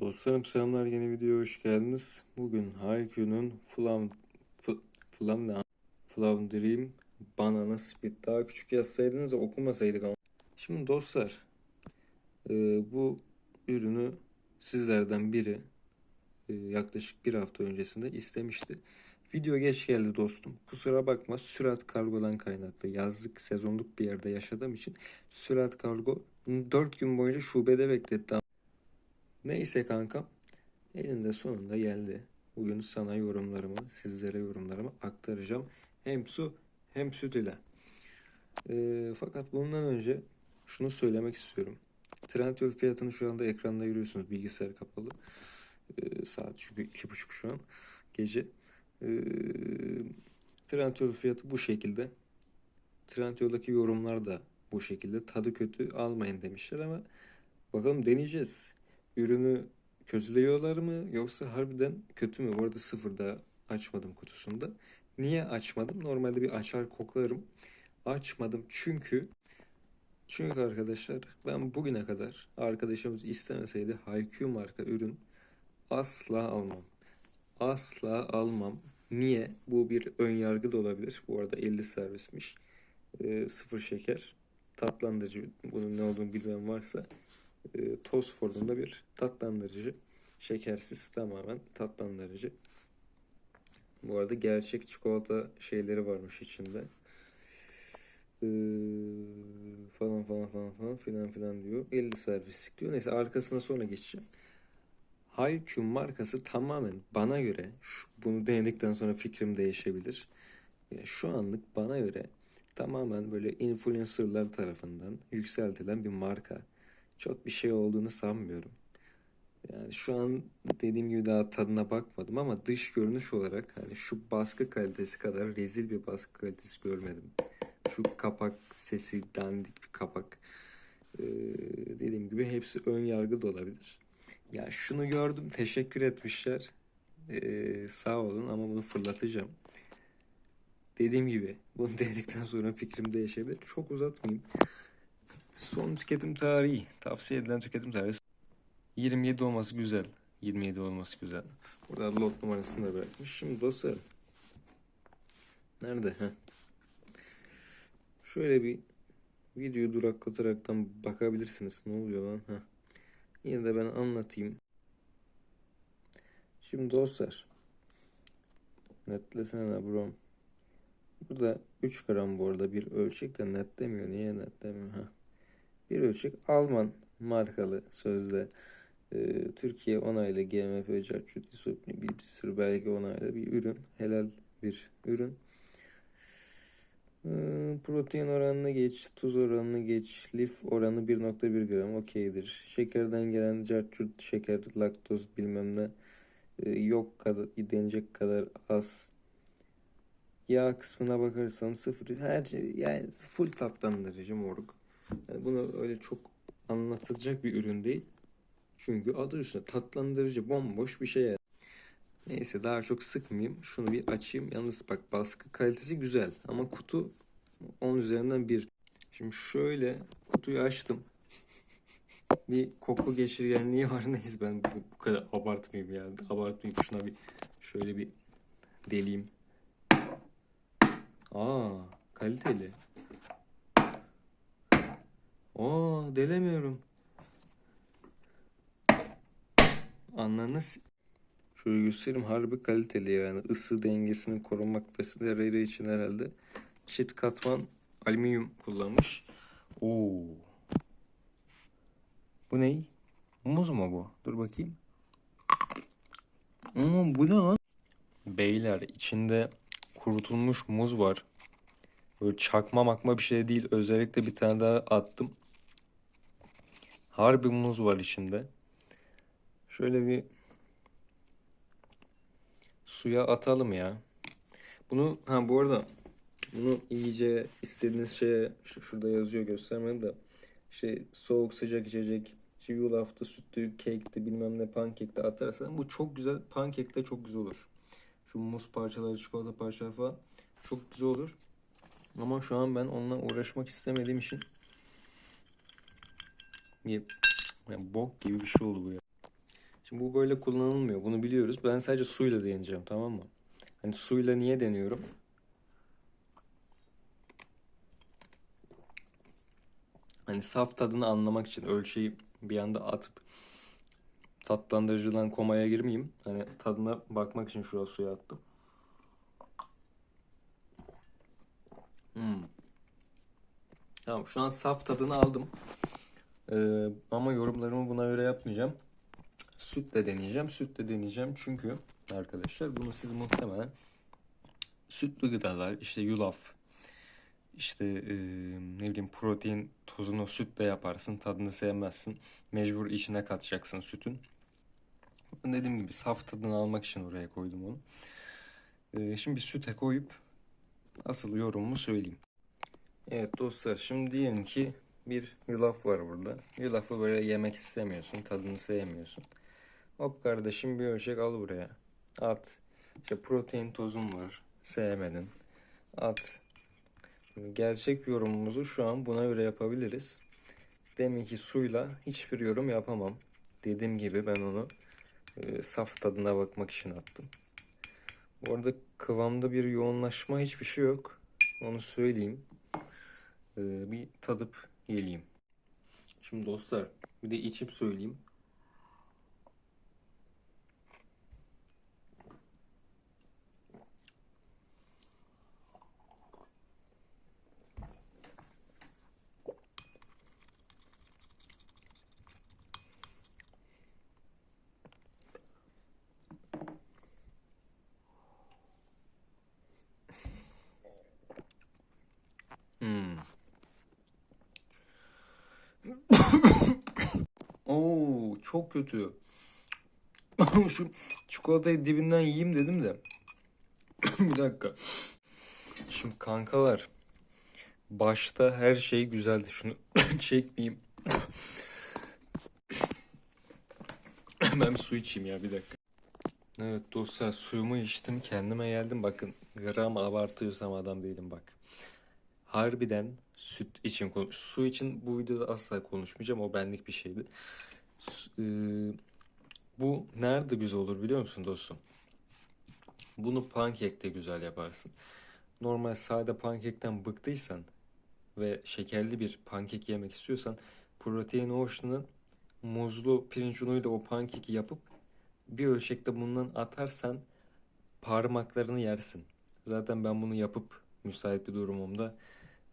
Dostlarım selamlar yeni videoya hoş geldiniz. Bugün Haikyuu'nun Flam Flam? Flam Dream Banana Split daha küçük yazsaydınız da okumasaydık ama. Şimdi dostlar e, bu ürünü sizlerden biri e, yaklaşık bir hafta öncesinde istemişti. Video geç geldi dostum. Kusura bakma sürat kargodan kaynaklı. Yazlık sezonluk bir yerde yaşadığım için sürat kargo 4 gün boyunca şubede bekletti. Neyse kankam. Elinde sonunda geldi. Bugün sana yorumlarımı, sizlere yorumlarımı aktaracağım. Hem su hem süt ile. Ee, fakat bundan önce şunu söylemek istiyorum. Trendyol fiyatını şu anda ekranda görüyorsunuz. Bilgisayar kapalı. Ee, saat çünkü iki buçuk şu an gece. Ee, Trendyol fiyatı bu şekilde. Trendyol'daki yorumlar da bu şekilde. Tadı kötü almayın demişler ama bakalım deneyeceğiz. Ürünü kötülüyorlar mı yoksa harbiden kötü mü? Bu arada sıfırda açmadım kutusunda. Niye açmadım? Normalde bir açar koklarım. Açmadım çünkü çünkü arkadaşlar ben bugüne kadar arkadaşımız istemeseydi Haikyuu marka ürün asla almam. Asla almam. Niye? Bu bir ön yargı da olabilir. Bu arada 50 servismiş. Ee, sıfır şeker. Tatlandırıcı. Bunun ne olduğunu bilmeyen varsa e, toz formunda bir tatlandırıcı. Şekersiz tamamen tatlandırıcı. Bu arada gerçek çikolata şeyleri varmış içinde. Ee, falan falan falan falan filan filan diyor. 50 servislik diyor. Neyse arkasına sonra geçeceğim. Haikyuu markası tamamen bana göre şu- bunu denedikten sonra fikrim değişebilir. Ya şu anlık bana göre tamamen böyle influencerlar tarafından yükseltilen bir marka. Çok bir şey olduğunu sanmıyorum. Yani şu an dediğim gibi daha tadına bakmadım ama dış görünüş olarak hani şu baskı kalitesi kadar rezil bir baskı kalitesi görmedim. Şu kapak sesi dandik bir kapak. Ee, dediğim gibi hepsi ön yargı da olabilir. Ya şunu gördüm teşekkür etmişler. Ee, sağ olun ama bunu fırlatacağım. Dediğim gibi bunu dedikten sonra fikrim değişebilir. Çok uzatmayayım. Son tüketim tarihi. Tavsiye edilen tüketim tarihi 27 olması güzel. 27 olması güzel. Burada lot numarasını da bırakmış. Şimdi dostlarım. Nerede? Heh. Şöyle bir videoyu duraklataraktan bakabilirsiniz. Ne oluyor lan? Heh. Yine de ben anlatayım. Şimdi dostlar. Netlesene brom. Burada 3 gram bu arada bir ölçek de netlemiyor. Niye netlemiyor? Ha. Bir ölçek Alman markalı sözde e, Türkiye onaylı GMP Carchut İSOPNI bir sürü belge onaylı bir ürün. Helal bir ürün. E, protein oranını geç, tuz oranını geç, lif oranı 1.1 gram okeydir. Şekerden gelen carchut şeker, laktoz bilmem ne e, yok kadar denecek kadar az. Yağ kısmına bakarsan sıfır her şey yani full tatlandırıcı moruk. Yani bunu öyle çok anlatılacak bir ürün değil. Çünkü adı üstünde tatlandırıcı bomboş bir şey. yani. Neyse daha çok sıkmayayım. Şunu bir açayım. Yalnız bak baskı kalitesi güzel ama kutu 10 üzerinden 1. Şimdi şöyle kutuyu açtım. Bir koku geçirgenliği var neyse ben bu, bu kadar abartmayayım yani. Abartmayayım şuna bir şöyle bir deleyim. Aa kaliteli. Aa delemiyorum. Anladınız. Şöyle göstereyim harbi kaliteli yani ısı dengesini korumak vesaire için herhalde çift katman alüminyum kullanmış. Oo. Bu ne? Muz mu bu? Dur bakayım. Ama bu ne lan? Beyler içinde kurutulmuş muz var. Böyle çakma makma bir şey değil. Özellikle bir tane daha attım. Harbi muz var içinde. Şöyle bir suya atalım ya. Bunu ha bu arada bunu iyice istediğiniz şeye şu- şurada yazıyor göstermedim de şey soğuk sıcak içecek işte yulaftı, sütlü, kekti bilmem ne pankekte atarsan bu çok güzel pankekte çok güzel olur. Şu muz parçaları, çikolata parçaları falan çok güzel olur. Ama şu an ben onunla uğraşmak istemediğim için yani bok gibi bir şey oldu bu ya. Şimdi bu böyle kullanılmıyor. Bunu biliyoruz. Ben sadece suyla deneyeceğim tamam mı? Hani suyla niye deniyorum? Hani saf tadını anlamak için ölçeği bir anda atıp tatlandırıcıdan komaya girmeyeyim. Hani tadına bakmak için şuraya suya attım. Hmm. Tamam şu an saf tadını aldım. Ee, ama yorumlarımı buna göre yapmayacağım. Sütle deneyeceğim. Sütle deneyeceğim çünkü arkadaşlar bunu siz muhtemelen sütlü gıdalar işte yulaf işte e, ne bileyim protein tozunu sütle yaparsın tadını sevmezsin. Mecbur içine katacaksın sütün. Dediğim gibi saf tadını almak için oraya koydum onu. E, şimdi bir süte koyup asıl yorumumu söyleyeyim. Evet dostlar şimdi diyelim ki bir yulaf var burada. Yulafı böyle yemek istemiyorsun, tadını sevmiyorsun. Hop kardeşim bir ölçek al buraya. At. İşte protein tozun var. Sevmedin. At. Gerçek yorumumuzu şu an buna göre yapabiliriz. Demin ki suyla hiçbir yorum yapamam. Dediğim gibi ben onu e, saf tadına bakmak için attım. Bu arada kıvamda bir yoğunlaşma hiçbir şey yok. Onu söyleyeyim. E, bir tadıp geleyim. Şimdi dostlar bir de içip söyleyeyim. Hmm. Oo çok kötü. Şu çikolatayı dibinden yiyeyim dedim de. Bir dakika. Şimdi kankalar. Başta her şey güzeldi. Şunu çekmeyeyim. ben bir su içeyim ya bir dakika. Evet dostlar suyumu içtim kendime geldim. Bakın gram abartıyorsam adam değilim bak. Harbiden süt için konuş. Su için bu videoda asla konuşmayacağım. O benlik bir şeydi. Ee, bu nerede güzel olur biliyor musun dostum? Bunu pankekte güzel yaparsın. Normal sade pankekten bıktıysan ve şekerli bir pankek yemek istiyorsan Protein Ocean'ın muzlu pirinç unuyla o pankeki yapıp bir ölçekte bundan atarsan parmaklarını yersin. Zaten ben bunu yapıp müsait bir durumumda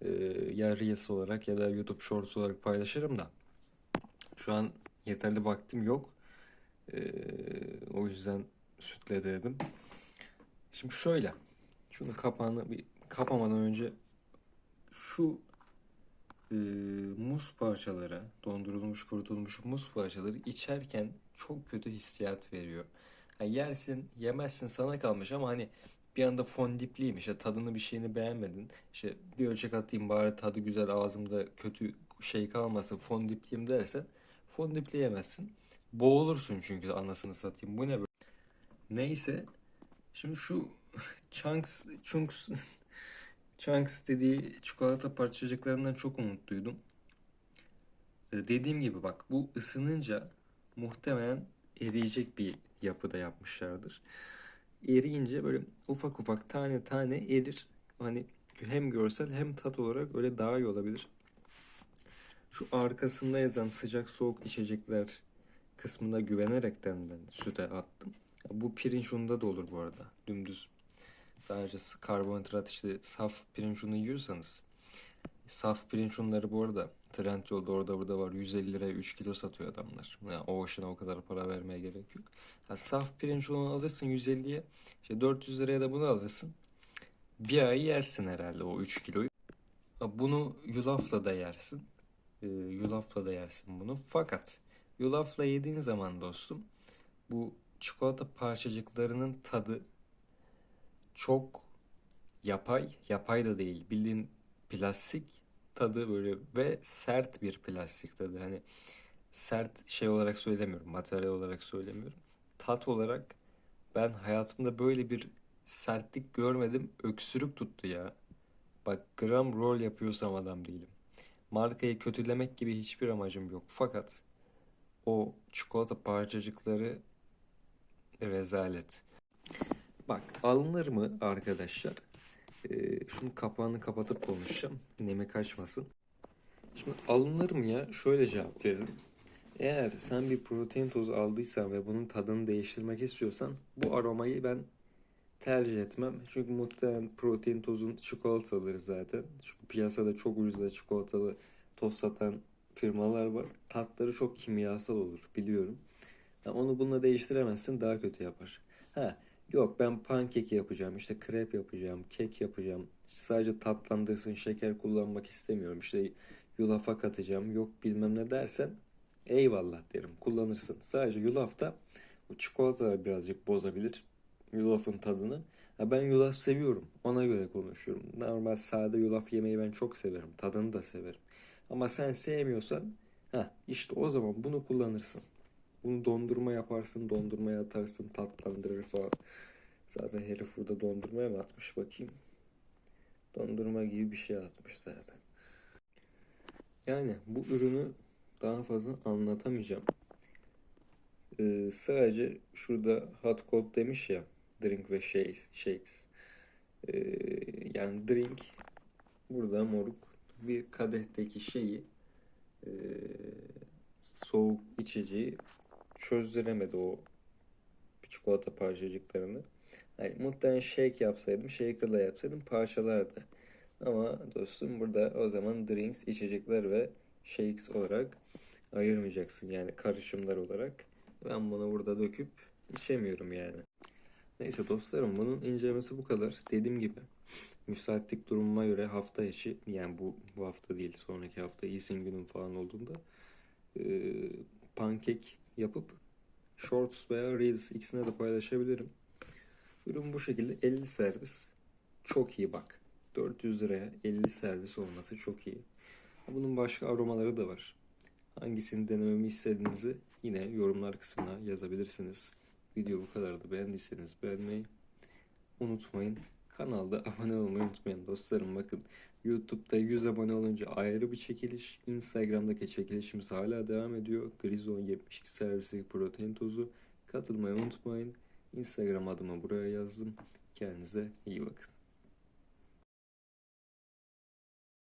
e, ya olarak ya da YouTube Shorts olarak paylaşırım da şu an yeterli vaktim yok. E, o yüzden sütle dedim. Şimdi şöyle. Şunu kapağını bir kapamadan önce şu e, muz parçaları, dondurulmuş, kurutulmuş muz parçaları içerken çok kötü hissiyat veriyor. Yani yersin, yemezsin sana kalmış ama hani bir anda fondipliyim işte tadını bir şeyini beğenmedin. İşte bir ölçek atayım bari tadı güzel ağzımda kötü şey kalmasın fondipliyim dersen fondipleyemezsin. Boğulursun çünkü anasını satayım. Bu ne böyle? Neyse. Şimdi şu chunks, chunks, chunks dediği çikolata parçacıklarından çok umutluydum. Ee, dediğim gibi bak bu ısınınca muhtemelen eriyecek bir yapıda yapmışlardır eriyince böyle ufak ufak tane tane erir. Hani hem görsel hem tat olarak öyle daha iyi olabilir. Şu arkasında yazan sıcak soğuk içecekler kısmına güvenerekten ben süte attım. Bu pirinç ununda da olur bu arada. Dümdüz sadece karbonhidrat işte saf pirinç unu yiyorsanız saf pirinç unları bu arada Trendyol'da orada burada var. 150 liraya 3 kilo satıyor adamlar. Yani o hoşuna o kadar para vermeye gerek yok. Ha, saf pirinç unu alırsın 150'ye. İşte 400 liraya da bunu alırsın. Bir ay yersin herhalde o 3 kiloyu. Bunu yulafla da yersin. Ee, yulafla da yersin bunu. Fakat yulafla yediğin zaman dostum bu çikolata parçacıklarının tadı çok yapay. Yapay da değil. Bildiğin plastik tadı böyle ve sert bir plastik tadı. Hani sert şey olarak söylemiyorum, materyal olarak söylemiyorum. Tat olarak ben hayatımda böyle bir sertlik görmedim. Öksürük tuttu ya. Bak gram rol yapıyorsam adam değilim. Markayı kötülemek gibi hiçbir amacım yok. Fakat o çikolata parçacıkları rezalet. Bak alınır mı arkadaşlar? Ee, şunu kapağını kapatıp konuşacağım. Nemi kaçmasın. Şimdi alınır mı ya? Şöyle cevap veririm. Eğer sen bir protein tozu aldıysan ve bunun tadını değiştirmek istiyorsan bu aromayı ben tercih etmem. Çünkü muhtemelen protein tozun çikolataları zaten. Çünkü piyasada çok ucuza çikolatalı toz satan firmalar var. Tatları çok kimyasal olur biliyorum. Yani onu bununla değiştiremezsin daha kötü yapar. Ha yok ben pankek yapacağım işte krep yapacağım kek yapacağım. Sadece tatlandırsın şeker kullanmak istemiyorum. İşte yulafa katacağım yok bilmem ne dersen eyvallah derim kullanırsın. Sadece yulafta o çikolatalar birazcık bozabilir yulafın tadını. Ha ben yulaf seviyorum. Ona göre konuşuyorum. Normal sade yulaf yemeyi ben çok severim. Tadını da severim. Ama sen sevmiyorsan ha işte o zaman bunu kullanırsın. Bunu dondurma yaparsın, dondurmaya atarsın, tatlandırır falan. Zaten herif burada dondurmaya mı atmış bakayım. Dondurma gibi bir şey atmış zaten. Yani bu ürünü daha fazla anlatamayacağım. Ee, sadece şurada hot cold demiş ya drink ve shakes. shakes. Ee, yani drink burada moruk bir kadehteki şeyi e, soğuk içeceği çözdüremedi o çikolata parçacıklarını. Yani muhtemelen shake yapsaydım, shaker'la yapsaydım parçalardı. Ama dostum burada o zaman drinks, içecekler ve shakes olarak ayırmayacaksın yani karışımlar olarak. Ben bunu burada döküp içemiyorum yani. Neyse dostlarım bunun incelemesi bu kadar. Dediğim gibi müsaitlik durumuma göre hafta içi yani bu, bu hafta değil sonraki hafta iyisin günüm falan olduğunda e, pankek yapıp shorts veya reels ikisine de paylaşabilirim. Ürün bu şekilde 50 servis. Çok iyi bak. 400 liraya 50 servis olması çok iyi. Bunun başka aromaları da var. Hangisini denememi istediğinizi yine yorumlar kısmına yazabilirsiniz. Video bu kadardı. Beğendiyseniz beğenmeyi unutmayın. Kanalda abone olmayı unutmayın dostlarım. Bakın YouTube'da 100 abone olunca ayrı bir çekiliş. Instagram'daki çekilişimiz hala devam ediyor. Grizon 72 servisi protein tozu. Katılmayı unutmayın. Instagram adımı buraya yazdım. Kendinize iyi bakın.